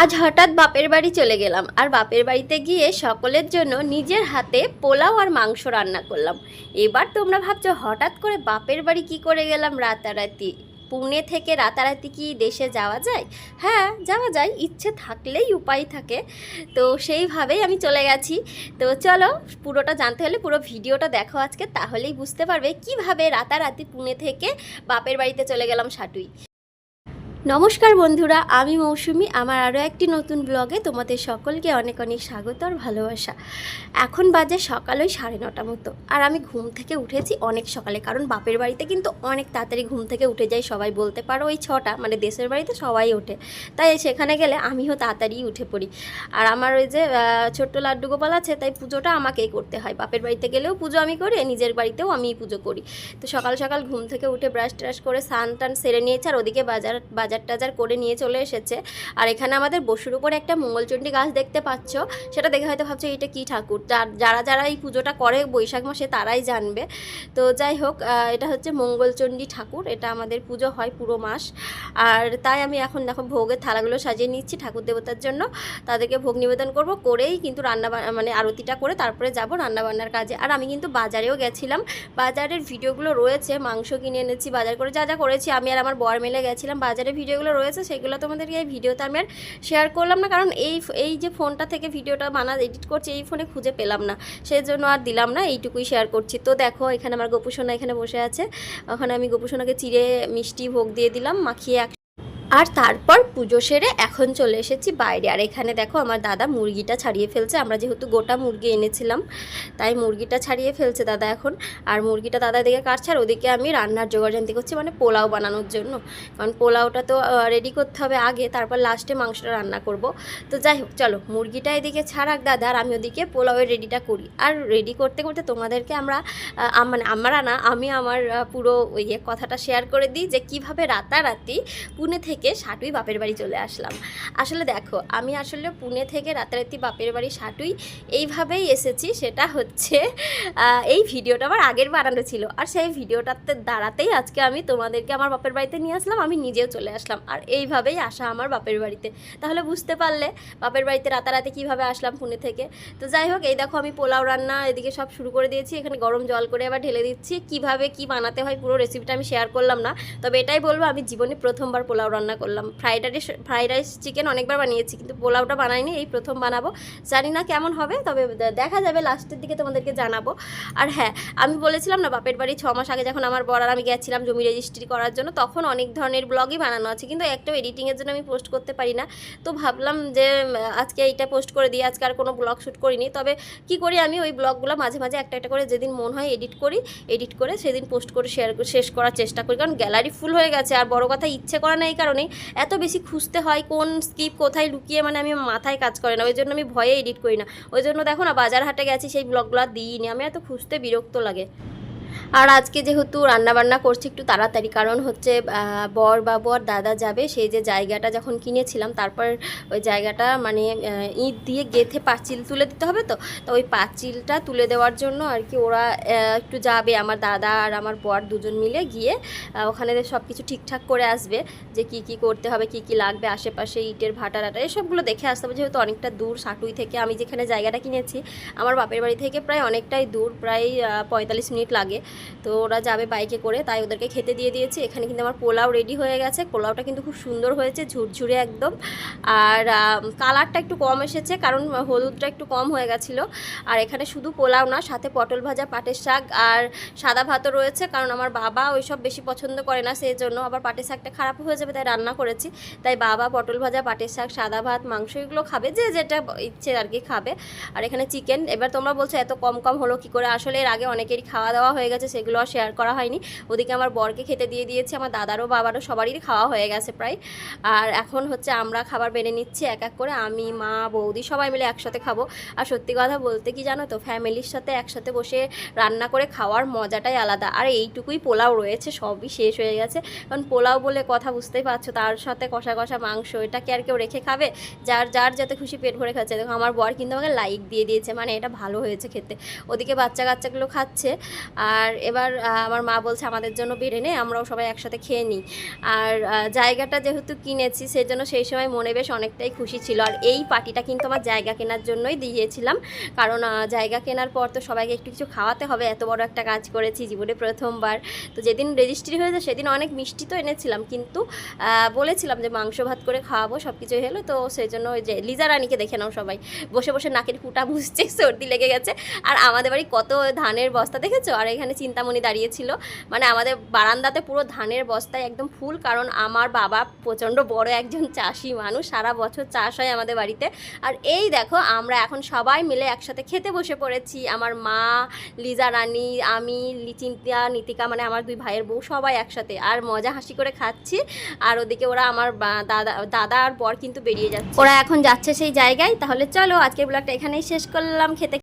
আজ হঠাৎ বাপের বাড়ি চলে গেলাম আর বাপের বাড়িতে গিয়ে সকলের জন্য নিজের হাতে পোলাও আর মাংস রান্না করলাম। এবার তোমরা ভাবছ হঠাৎ করে বাপের বাড়ি কি করে গেলাম রাতারাতি? পুনে থেকে রাতারাতি কি দেশে যাওয়া যায়? হ্যাঁ যাওয়া যায়, ইচ্ছে থাকলেই উপায় থাকে। তো সেইভাবেই আমি চলে গেছি। তো চলো, পুরোটা জানতে হলে পুরো ভিডিওটা দেখো আজকে, তাহলেই বুঝতে পারবে কীভাবে রাতারাতি পুনে থেকে বাপের বাড়িতে চলে গেলাম সাটুই। নমস্কার বন্ধুরা, আমি মৌসুমি। আমার আরও একটি নতুন ব্লগে তোমাদের সকলকে অনেক অনেক স্বাগত আর ভালোবাসা। এখন বাজে সকাল ওই সাড়ে নটা মতো। আর আমি ঘুম থেকে উঠেছি অনেক সকালে, কারণ বাপের বাড়িতে কিন্তু অনেক তাড়াতাড়ি ঘুম থেকে উঠে যায়। সবাই বলতে পারো ওই ছটা মানে দেশের বাড়িতে সবাই ওঠে। তাই সেখানে গেলে আমিও তাড়াতাড়ি উঠে পড়ি। আর আমার ওই যে ছোট্ট লাড্ডু গোপাল আছে, তাই পুজোটা আমাকেই করতে হয়। বাপের বাড়িতে গেলেও পুজো আমি করি, নিজের বাড়িতেও আমিই পুজো করি। তো সকাল সকাল ঘুম থেকে উঠে ব্রাশ ট্রাশ করে স্নান টান সেরে নিয়েছে, আর ওদিকে বাজার বাজার টাজার করে নিয়ে চলে এসেছে। আর এখানে আমাদের বসুর উপরে একটা মঙ্গলচণ্ডী গাছ দেখতে পাচ্ছ। সেটা দেখে হয়তো ভাবছ, এটা কী ঠাকুর? যার- যারা যারা এই পুজোটা করে বৈশাখ মাসে তারাই জানবে। তো যাই হোক এটা হচ্ছে মঙ্গলচণ্ডী ঠাকুর। এটা আমাদের পুজো হয় পুরো মাস। আর তাই আমি এখন দেখো ভোগের থালাগুলো সাজিয়ে নিচ্ছি ঠাকুর দেবতার জন্য। তাদেরকে ভোগ নিবেদন করব। করেই কিন্তু রান্না মানে আরতিটা করে তারপরে যাব রান্নাবান্নার কাজে। আর আমি কিন্তু বাজারেও গেছিলাম। বাজারের ভিডিওগুলো রয়েছে। মাংস কিনে এনেছি, বাজার করে যা যা করেছি। আমি আর আমার বর মেলে গেছিলাম বাজারের ভিডিওগুলো রয়েছে, সেগুলো তোমাদেরকে এই ভিডিওতে আমি আর শেয়ার করলাম না। কারণ এই এই যে ফোনটা থেকে ভিডিওটা বানা এডিট করছি, এই ফোনে খুঁজে পেলাম না। সেই জন্য আর দিলাম না, এইটুকুই শেয়ার করছি। তো দেখো, এখানে আমার গোপুসোনা এখানে বসে আছে। ওখানে আমি গোপুসোনাকে চিড়ে মিষ্টি ভোগ দিয়ে দিলাম, মাখিয়ে এক আর তারপর পুজো সেরে এখন চলে এসেছি বাইরে। আর এখানে দেখো আমার দাদা মুরগিটা ছাড়িয়ে ফেলছে। আমরা যেহেতু গোটা মুরগি এনেছিলাম, তাই মুরগিটা ছাড়িয়ে ফেলছে দাদা এখন। আর মুরগিটা দাদা দিকে কাটছে, আর ওদিকে আমি রান্নার জোগাড়জান্তি করছি মানে পোলাও বানানোর জন্য। কারণ পোলাওটা তো রেডি করতে হবে আগে, তারপর লাস্টে মাংসটা রান্না করব। তো যাই হোক, চলো, মুরগিটা এদিকে ছাড়াক দাদা, আর আমি ওদিকে পোলাওয়ের রেডিটা করি। আর রেডি করতে করতে তোমাদেরকে আমরা মানে আমরা না, আমি আমার পুরো ইয়ে কথাটা শেয়ার করে দিই যে কীভাবে রাতারাতি পুনে থেকে সাটুই বাপের বাড়ি চলে আসলাম। আসলে দেখো, আমি আসলে পুনে থেকে রাতারাতি বাপের বাড়ি সাটুই এইভাবেই এসেছি, সেটা হচ্ছে এই ভিডিওটা আমার আগের বানানো ছিল। আর সেই ভিডিওটাতে দাঁড়াতেই আজকে আমি তোমাদেরকে আমার বাপের বাড়িতে নিয়ে আসলাম, আমি নিজেও চলে আসলাম। আর এইভাবেই আসা আমার বাপের বাড়িতে। তাহলে বুঝতে পারলে বাপের বাড়িতে রাতারাতি কীভাবে আসলাম পুনে থেকে। তো যাই হোক, এই দেখো আমি পোলাও রান্না এদিকে সব শুরু করে দিয়েছি, এখানে গরম জল করে আবার ঢেলে দিচ্ছি। কীভাবে কি বানাতে হয় পুরো রেসিপিটা আমি শেয়ার করলাম না, তবে এটাই বলব, আমি জীবনে প্রথমবার পোলাও রান্না করলাম। Fried rice fried rice chicken অনেকবার বানিয়েছি, কিন্তু পোলাওটা বানাইনি, এই প্রথম বানাবো। জানি না কেমন হবে, তবে দেখা যাবে, লাস্টের দিকে তোমাদেরকে জানাব। আর হ্যাঁ আমি বলেছিলাম না, বাপের বাড়ি ছ মাস আগে যখন আমার বর আর আমি গেছিলাম জমি রেজিস্ট্রি করার জন্য, তখন অনেক ধরনের ব্লগই বানানো আছে, কিন্তু একটাও এডিটিংয়ের জন্য আমি পোস্ট করতে পারি না। তো ভাবলাম যে আজকে এইটা পোস্ট করে দিই, আজকে আর কোনো ব্লগ শ্যুট করিনি। তবে কি করি আমি, ওই ব্লগগুলো মাঝে মাঝে একটা একটা করে যেদিন মন হয় এডিট করি এডিট করে সেদিন পোস্ট করে শেয়ার শেষ করার চেষ্টা করি। কারণ গ্যালারি ফুল হয়ে গেছে, আর বড় কথা ইচ্ছে করা না এই কারণেই এত বেশি খুঁজতে হয় কোন স্কিপ কোথায় লুকিয়ে মানে আমি মাথায় কাজ করে না, ওই জন্য আমি ভয়ে এডিট করি না। ওই জন্য দেখো না বাজার হাটে গেছি, সেই ব্লগগুলো দিইনি। আমি এত খুঁজতে বিরক্ত লাগে। আর আজকে যেহেতু রান্নাবান্না করছি একটু তাড়াতাড়ি, কারণ হচ্ছে বর বাবু আর দাদা যাবে, সেই যে জায়গাটা যখন কিনেছিলাম, তারপর ওই জায়গাটা মানে ইট দিয়ে গেথে পাঁচিল তুলে দিতে হবে তো? তো ওই পাঁচিলটা তুলে দেওয়ার জন্য আর কি ওরা একটু যাবে, আমার দাদা আর আমার বর দুজন মিলে গিয়ে ওখানে সব কিছু ঠিকঠাক করে আসবে, যে কি কি করতে হবে, কি কি লাগবে, আশেপাশে ইটের ভাটা টাটা এসবগুলো দেখে আসতে হবে, যেহেতু অনেকটা দূর, সাটুই থেকে আমি যেখানে জায়গাটা কিনেছি, আমার বাপের বাড়ি থেকে প্রায় অনেকটাই দূর, প্রায় পঁয়তাল্লিশ মিনিট লাগে। তো ওরা যাবে বাইকে করে, তাই ওদেরকে খেতে দিয়ে দিয়েছি। এখানে কিন্তু আমার পোলাও রেডি হয়ে গেছে। পোলাওটা কিন্তু খুব সুন্দর হয়েছে, ঝুরঝুরে একদম। আর কালারটা একটু কম এসেছে, কারণ হলুদটা একটু কম হয়ে গেছিল। আর এখানে শুধু পোলাও না, সাথে পটল ভাজা, পাটের শাক আর সাদা ভাতও রয়েছে, কারণ আমার বাবা ওইসব বেশি পছন্দ করে না সেই জন্য আবার পাটের শাকটা খারাপ হয়ে যাবে, তাই রান্না করেছি। তাই বাবা পটল ভাজা, পাটের শাক, সাদা ভাত, মাংস এগুলো খাবে, যে যেটা ইচ্ছে আর কি খাবে। আর এখানে চিকেন এবার তোমরা বলছো এত কম কম হলো কি করে? আসলে এর আগে অনেকেরই খাওয়া দাওয়া হয়ে গেছে, সেগুলো আর শেয়ার করা হয়নি। ওদিকে আমার বরকে খেতে দিয়ে দিয়েছি, আমার দাদারও, বাবারও সবারই খাওয়া হয়ে গেছে প্রায়। আর এখন হচ্ছে আমরা খাবার বেড়ে নিচ্ছি এক এক করে। আমি, মা, বৌদি সবাই মিলে একসাথে খাব। আর সত্যি কথা বলতে কি জানো তো, ফ্যামিলির সাথে একসাথে বসে রান্না করে খাওয়ার মজাটাই আলাদা। আর এইটুকুই পোলাও রয়েছে, সবই শেষ হয়ে গেছে। কারণ পোলাও বলে কথা বুঝতেই পারছ, তার সাথে কষা কষা মাংস, এটা কি আর কেউ রেখে খাবে? যার যার যাতে খুশি পেট ভরে খাচ্ছে। দেখো, আমার বর কিন্তু আমাকে লাইক দিয়ে দিয়েছে মানে এটা ভালো হয়েছে খেতে। ওদিকে বাচ্চা কাচ্চাগুলো খাচ্ছে। আর এবার আমার মা বলছে আমাদের জন্য বেড়ে নে আমরাও সবাই একসাথে খেয়ে নিই। আর জায়গাটা যেহেতু কিনেছি সেই জন্য সেই সময় মনে বেশ অনেকটাই খুশি ছিল। আর এই পার্টিটা কিন্তু আমার জায়গা কেনার জন্যই দিয়েছিলাম। কারণ জায়গা কেনার পর তো সবাইকে একটু কিছু খাওয়াতে হবে, এত বড় একটা কাজ করেছি জীবনে প্রথমবার। তো যেদিন রেজিস্ট্রি হয়েছে, সেদিন অনেক মিষ্টি তো এনেছিলাম। কিন্তু বলেছিলাম যে মাংস ভাত করে খাওয়াবো সব কিছু হলো। তো সেই জন্য ওই যে লিজা রানীকে দেখে নাও সবাই। বসে বসে নাকের ফুটা বুঝছে সর্দি লেগে গেছে। আর আমাদের বাড়ি কত ধানের বস্তা, দেখেছ? আর এখানে চিন্তামণি দাঁড়িয়েছিল মানে আমাদের বারান্দাতে পুরো ধানের বস্তায় একদম ফুল, কারণ আমার বাবা প্রচণ্ড বড় একজন চাষি মানুষ, সারা বছর চাষ হয় আমাদের বাড়িতে। আর এই দেখো, আমরা এখন সবাই মিলে একসাথে খেতে বসে পড়েছি। আমার মা, লিজা রানী, আমি লিচিন্তিয়া নীতিকা মানে আমার দুই ভাইয়ের বউ সবাই একসাথে। আর মজা হাসি করে খাচ্ছি। আর ওদিকে ওরা আমার দাদা দাদা আর বর কিন্তু বেরিয়ে যাচ্ছে। ওরা এখন যাচ্ছে সেই জায়গায়। তাহলে চলো, আজকের ব্লগটা এখানেই শেষ করলাম। খেতে